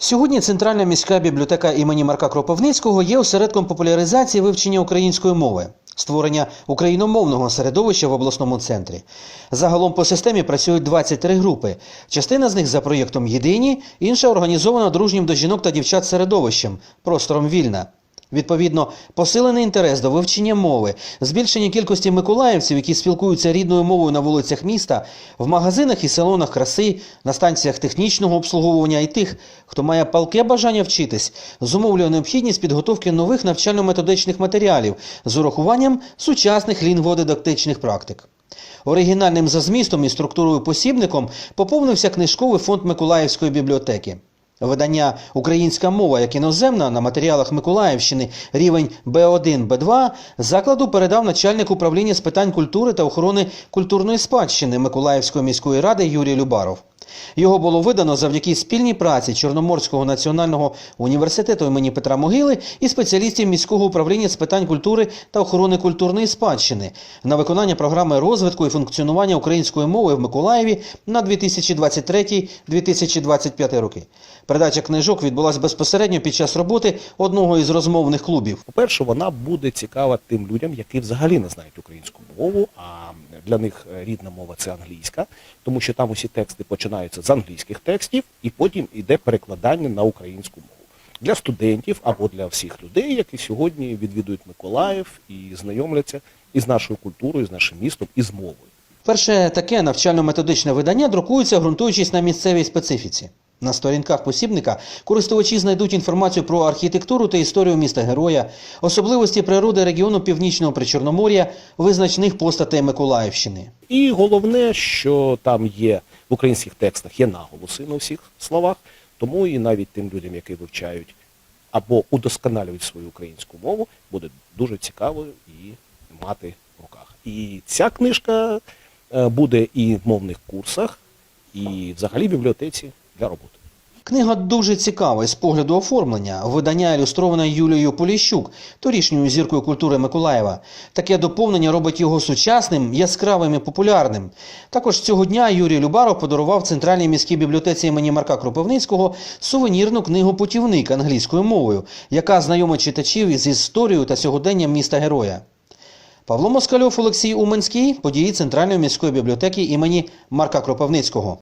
Сьогодні Центральна міська бібліотека імені Марка Кропивницького є осередком популяризації вивчення української мови, створення україномовного середовища в обласному центрі. Загалом по системі працюють 23 групи. Частина з них за проєктом єдині, інша організована дружнім до жінок та дівчат середовищем, простором вільна. Відповідно, посилений інтерес до вивчення мови, збільшення кількості миколаївців, які спілкуються рідною мовою на вулицях міста, в магазинах і салонах краси, на станціях технічного обслуговування і тих, хто має палке бажання вчитись, зумовлює необхідність підготовки нових навчально-методичних матеріалів з урахуванням сучасних лінгводидактичних практик. Оригінальним за змістом і структурою посібником поповнився книжковий фонд Миколаївської бібліотеки. Видання Українська мова як іноземна на матеріалах Миколаївщини рівень Б1 Б2 закладу передав начальник управління з питань культури та охорони культурної спадщини Миколаївської міської ради Юрій Любаров. Його було видано завдяки спільній праці Чорноморського національного університету імені Петра Могили і спеціалістів міського управління з питань культури та охорони культурної спадщини на виконання програми розвитку і функціонування української мови в Миколаєві на 2023-2025 роки. Передача книжок відбулася безпосередньо під час роботи одного із розмовних клубів. По-перше, вона буде цікава тим людям, які взагалі не знають українську мову, а для них рідна мова це англійська, тому що там усі тексти починаються з англійських текстів, і потім йде перекладання на українську мову. Для студентів або для всіх людей, які сьогодні відвідують Миколаїв і знайомляться із нашою культурою, з нашим містом і з мовою. Перше таке навчально-методичне видання друкується, ґрунтуючись на місцевій специфіці. На сторінках посібника користувачі знайдуть інформацію про архітектуру та історію міста Героя, особливості природи регіону Північного Причорномор'я, визначних постатей Миколаївщини. І головне, що там є в українських текстах є наголоси на всіх словах, тому і навіть тим людям, які вивчають або удосконалюють свою українську мову, буде дуже цікаво її мати в руках. І ця книжка е, буде і в мовних курсах, і взагалі в бібліотеці для роботи. Книга дуже цікава з погляду оформлення. Видання ілюстроване Юлією Поліщук, торішньою зіркою культури Миколаєва. Таке доповнення робить його сучасним, яскравим і популярним. Також цього дня Юрій Любаров подарував Центральній міській бібліотеці імені Марка Кропивницького сувенірну книгу Путівник англійською мовою, яка знайомить читачів із історією та сьогоденням міста Героя. Павло Москальов, Олексій Уменський, події Центральної міської бібліотеки імені Марка Кропивницького.